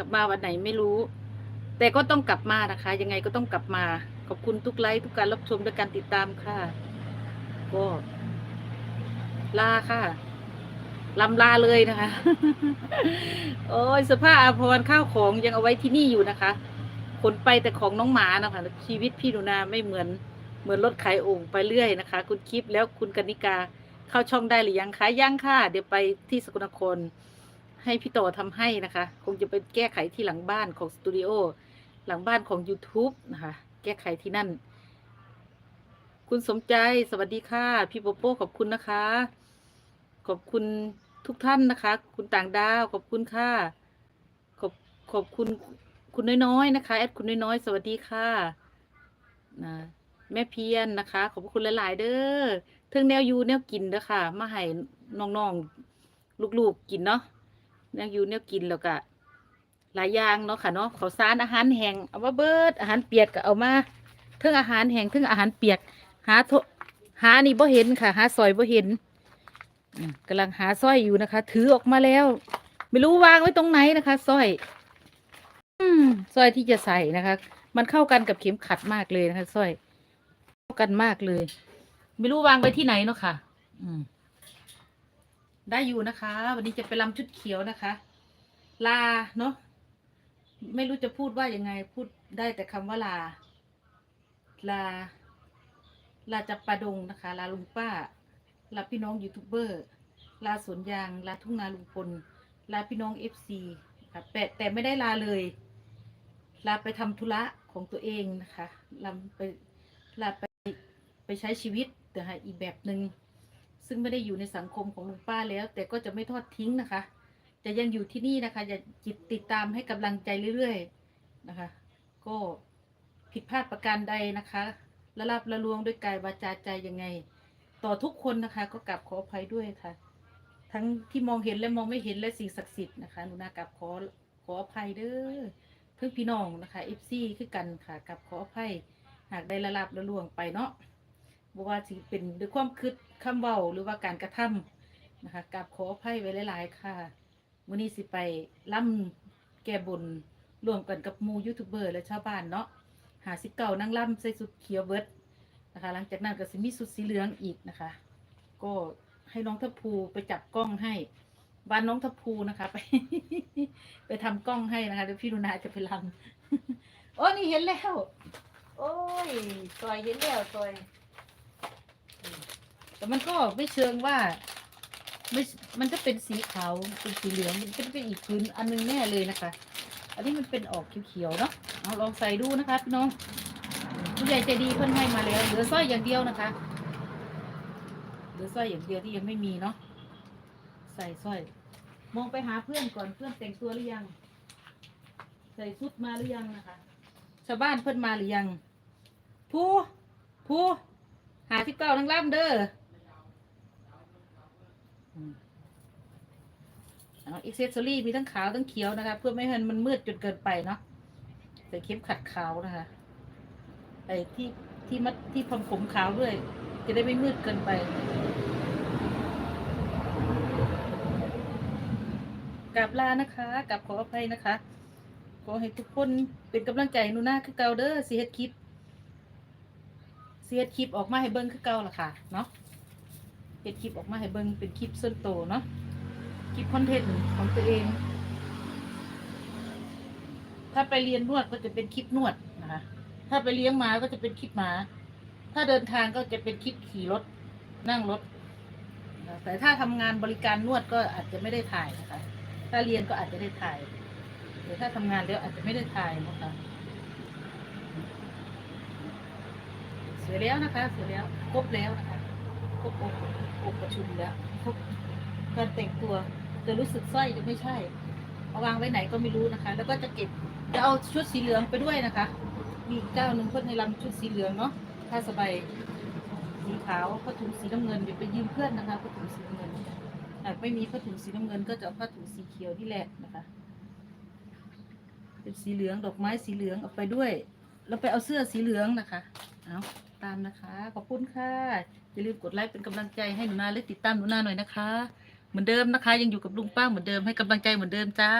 กลับมาวันไหนไม่รู้ แต่ก็ต้องกลับมานะคะ ยังไงก็ต้องกลับมา ขอบคุณทุกไลค์ทุกการรับชมและการติดตามค่ะ ก็ลาค่ะลำลาเลยนะคะ โอ้ยเสภาอาภรณ์ข้าวของยังเอาไว้ที่นี่อยู่นะคะ ขนไปแต่ของน้องหมานะคะ ชีวิตพี่หนูนาไม่เหมือนเหมือนรถขายโอ่งไปเรื่อยนะคะ คุณคลิปแล้วคุณกนิกาเข้าช่องได้หรือยังคะยังค่ะ เดี๋ยวไปที่สกลนคร ให้พี่ต่อทำให้นะคะ คงจะไปแก้ไขที่หลังบ้านของสตูดิโอหลังบ้านของ YouTube นะคะ แก้ไขที่นั่น คุณสมใจสวัสดีค่ะ พี่โปโป้ขอบคุณนะคะ ขอบคุณทุกท่านนะคะ คุณต่างดาวขอบคุณค่ะ ขอบขอบคุณคุณน้อยๆนะคะแอดคุณน้อยๆสวัสดีค่ะนะแม่เพียรนะคะ ขอบคุณหลาย ๆ เด้อเทิงแนวยูแนวกินเด้อค่ะ มาให้น้องๆลูกๆกินเนาะ แนวอยูแนวกินแล้วก็หลายอย่างเนาะค่ะเนาะข้าวสารอาหารแห้งเอามาเบิดอาหารเปียกก็เอามาเทิงอาหารแห้งเทิงอาหารเปียก หาโทหานี่บ่เห็นค่ะ หาซอยบ่เห็นอืมกำลังหาสร้อยอยู่นะคะ ถือออกมาแล้ว ไม่รู้วางไว้ตรงไหนนะคะสร้อย อืมสร้อยที่จะใส่นะคะ มันเข้ากันกับเข็มขัดมากเลยนะคะสร้อย เข้ากันมากเลย ไม่รู้วางไว้ที่ไหนเนาะค่ะ อืม ได้อยู่นะคะ วันนี้จะไปรำชุดเขียวนะคะ ลาเนาะไม่รู้จะพูดว่ายังไงพูดได้แต่คำว่าลา ลา ลาจับปลาดงนะคะ ลาลุงป้า ลาพี่น้องยูทูบเบอร์ลาสวนยาง ลาทุ่งนาลุงพลลาพี่น้องเอฟซีค่ะแต่แต่ไม่ได้ลาเลย ลาไปทำธุระของตัวเองนะคะลาไปลาไปไปใช้ชีวิตแต่หาอีกแบบหนึง่ง ซึ่งไม่ได้อยู่ในสังคมของลุงป้าแล้ว แต่ก็จะไม่ทอดทิ้งนะคะ จะยังอยู่ที่นี่นะคะจะจิตติดตามให้กำลังใจเรื่อยๆนะคะ ก็ผิดพลาดประการใดนะคะละลาบละลวงด้วยกายวาจาใจยังไง ต่อทุกคนนะคะ ก็กลับขออภัยด้วยค่ะ ทั้งที่มองเห็นและมองไม่เห็นและสิ่งศักดิ์สิทธิ์นะคะหนูนากลับขอขออภัยเด้อเพื่อนพี่น้องนะคะเอฟซีคือกันค่ะกลับขออภัยหากได้ละลาบละลวงไปเนาะ บ่ว่าสิเป็นด้วยความคิดคำเว้าหรือว่าการกระทำนะคะกลับขออภัยไว้หลาย ๆ ค่ะมื้อนี้สิไปล่ำแก้บนร่วมกันกับหมูยูทูบเบอร์และชาวบ้านเนาะหาสิเก่านั่งล่ำใส่สุดเขียวเบิดนะคะ หลังจากนั้นก็จะมีสุดสีเหลืองอีกนะคะ ก็ให้น้องทัพภูไปจับกล้องให้บ้านน้องทัพภูนะคะ ไป ไปทำกล้องให้นะคะเดี๋ยวพี่นุนาจะไปรำโอ้นี่เห็นแล้ว โอ้ยซอยเห็นแล้วซอย แต่มันก็ไม่เชิงว่าไม่มันจะเป็นสีขาวเป็นสีเหลืองมันก็จะเป็นอีกพื้นอันนึงแน่เลยนะคะ อันนี้มันเป็นออกเขียวๆเนาะเอาลองใส่ดูนะคะพี่น้องผู้ใหญ่ใจดีเพิ่นให้มาแล้วเหลือสร้อยอย่างเดียวนะคะเหลือสร้อยอย่างเดียวที่ยังไม่มีเนาะใส่สร้อย มองไปหาเพื่อนก่อนเพื่อนแต่งตัวหรือยัง ใส่ชุดมาหรือยังนะคะชาวบ้านเพิ่นมาหรือยังผู้ผู้หาที่เก้าทั้งล่ำเด้อ เอาอิเซสซอรี่มีทั้งขาวทั้งเขียวนะคะ เพื่อไม่ให้มันมืดจนเกินไปเนาะใส่เข็มขัดขาวนะคะไอ้ที่ที่มัดที่ผมผมขาวด้วย จะได้ไม่มืดเกินไปกราบลานะคะกราบขออภัยนะคะ ขอให้ทุกคนเป็นกำลังใจห้หนูนาคือเก่าเด้อเฮ็ดคลิปเฮ็ดคลิปออกมาให้เบิ่งคือเก่าล่ะค่ะ เนาะ ดคลิปออกมาให้เบิ่งเป็นคลิปส่วนตัวเนาะคลิปคอนเทนต์ของตัวเอง ถ้าไปเรียนนวดก็จะเป็นคลิปนวดนะคะถ้าไปเลี้ยงหมาก็จะเป็นคลิปหมา ถ้าเดินทางก็จะเป็นคลิปขี่รถนั่งรถแต่ถ้าทำงานบริการนวดก็อาจจะไม่ได้ถ่ายนะคะ ถ้าเรียนก็อาจจะได้ถ่ายแต่ถ้าทำงานแล้วอาจจะไม่ได้ถ่ายนะคะสร็จแล้วนะคะสร็จแล้วครบแล้วนะคะ ครบองค์องค์ประชุมแล้วครบการแต่งตัวจะรู้สึกสร้อยจะไม่ใช่เอาวางไว้ไหนก็ไม่รู้นะคะ แล้วก็จะเก็บจะเอาชุดสีเหลืองไปด้วยนะคะ มีอีกเจ้าหนึ่งเพื่อนให้รำชุดสีเหลืองเนาะผ้าสบายสีขาวผ้าถุงสีน้ำเงินเดี๋ยวไปยืมเพื่อนนะคะผ้าถุงสีน้ำเงินหากไม่มีผ้าถุงสีน้ำเงิน ก็จะเอาผ้าถุงสีเขียวนี่แหละนะคะเป็นสีเหลืองดอกไม้สีเหลืองเอาไปด้วย แล้วไปเอาเสื้อสีเหลืองนะคะเอา ตามนะคะ ขอบคุณค่ะอย่าลืมกดไลค์เป็นกำลังใจให้หนูนาและติดตามหนูนาหน่อยนะคะ เหมือนเดิมนะคะ ยังอยู่กับลุงป้าเหมือนเดิมให้กำลังใจเหมือนเดิมจ้า